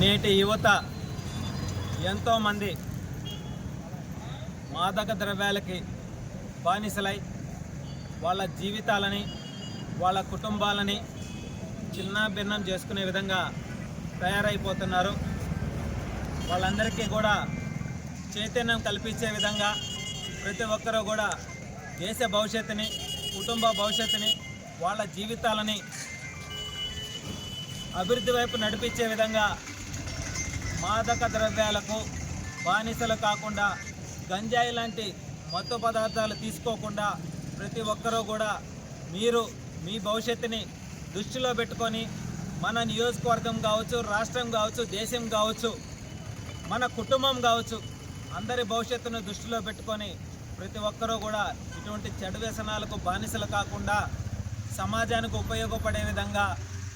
నేటి యువత ఎంతోమంది మాదక ద్రవ్యాలకి బానిసలై వాళ్ళ జీవితాలని వాళ్ళ కుటుంబాలని చిన్న భిన్నం చేసుకునే విధంగా తయారైపోతున్నారు. వాళ్ళందరికీ కూడా చైతన్యం కల్పించే విధంగా ప్రతి ఒక్కరూ కూడా దేశ భవిష్యత్తుని కుటుంబ భవిష్యత్తుని వాళ్ళ జీవితాలని అభివృద్ధి వైపు నడిపించే విధంగా మాదక ద్రవ్యాలకు బానిసలు కాకుండా గంజాయి లాంటి మత్తు పదార్థాలు తీసుకోకుండా ప్రతి ఒక్కరూ కూడా మీరు మీ భవిష్యత్తుని దృష్టిలో పెట్టుకొని మన నియోజకవర్గం కావచ్చు రాష్ట్రం కావచ్చు దేశం కావచ్చు మన కుటుంబం కావచ్చు అందరి భవిష్యత్తును దృష్టిలో పెట్టుకొని ప్రతి ఒక్కరూ కూడా ఇటువంటి చెడు వ్యసనాలకు బానిసలు కాకుండా సమాజానికి ఉపయోగపడే విధంగా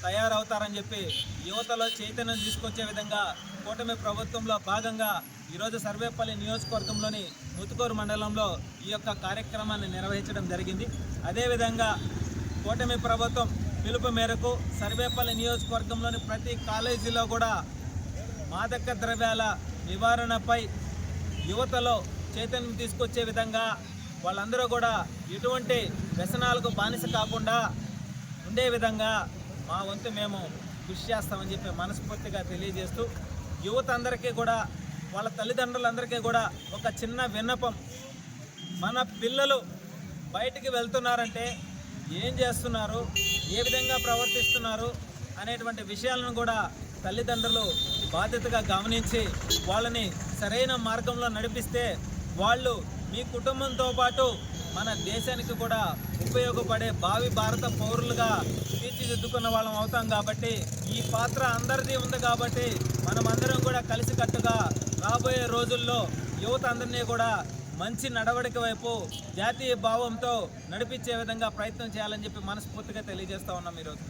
తయారవుతారని చెప్పి యువతలో చైతన్యం తీసుకొచ్చే విధంగా కూటమి ప్రభుత్వంలో భాగంగా ఈరోజు సర్వేపల్లి నియోజకవర్గంలోని ముతుకూరు మండలంలో ఈ యొక్క కార్యక్రమాన్ని నిర్వహించడం జరిగింది. అదేవిధంగా కూటమి ప్రభుత్వం పిలుపు మేరకు సర్వేపల్లి నియోజకవర్గంలోని ప్రతి కాలేజీలో కూడా మాదక ద్రవ్యాల నివారణపై యువతలో చైతన్యం తీసుకొచ్చే విధంగా వాళ్ళందరూ కూడా ఎటువంటి వ్యసనాలకు బానిస కాకుండా ఉండే విధంగా మా వంతు మేము కృషి చేస్తామని చెప్పి మనస్ఫూర్తిగా తెలియజేస్తూ యువత అందరికీ కూడా వాళ్ళ తల్లిదండ్రులందరికీ కూడా ఒక చిన్న విన్నపం. మన పిల్లలు బయటికి వెళ్తున్నారంటే ఏం చేస్తున్నారు ఏ విధంగా ప్రవర్తిస్తున్నారు అనేటువంటి విషయాలను కూడా తల్లిదండ్రులు బాధ్యతగా గమనించి వాళ్ళని సరైన మార్గంలో నడిపిస్తే వాళ్ళు మీ కుటుంబంతో పాటు మన దేశానికి కూడా ఉపయోగపడే భావి భారత పౌరులుగా తీర్చిదిద్దుకున్న వాళ్ళం అవుతాం కాబట్టి ఈ పాత్ర అందరిది ఉంది కాబట్టి మనమందరం కూడా కలిసికట్టుగా రాబోయే రోజుల్లో యువత అందరినీ కూడా మంచి నడవడిక వైపు జాతీయ భావంతో నడిపించే విధంగా ప్రయత్నం చేయాలని చెప్పి మనస్ఫూర్తిగా తెలియజేస్తా ఉన్నాం ఈరోజు.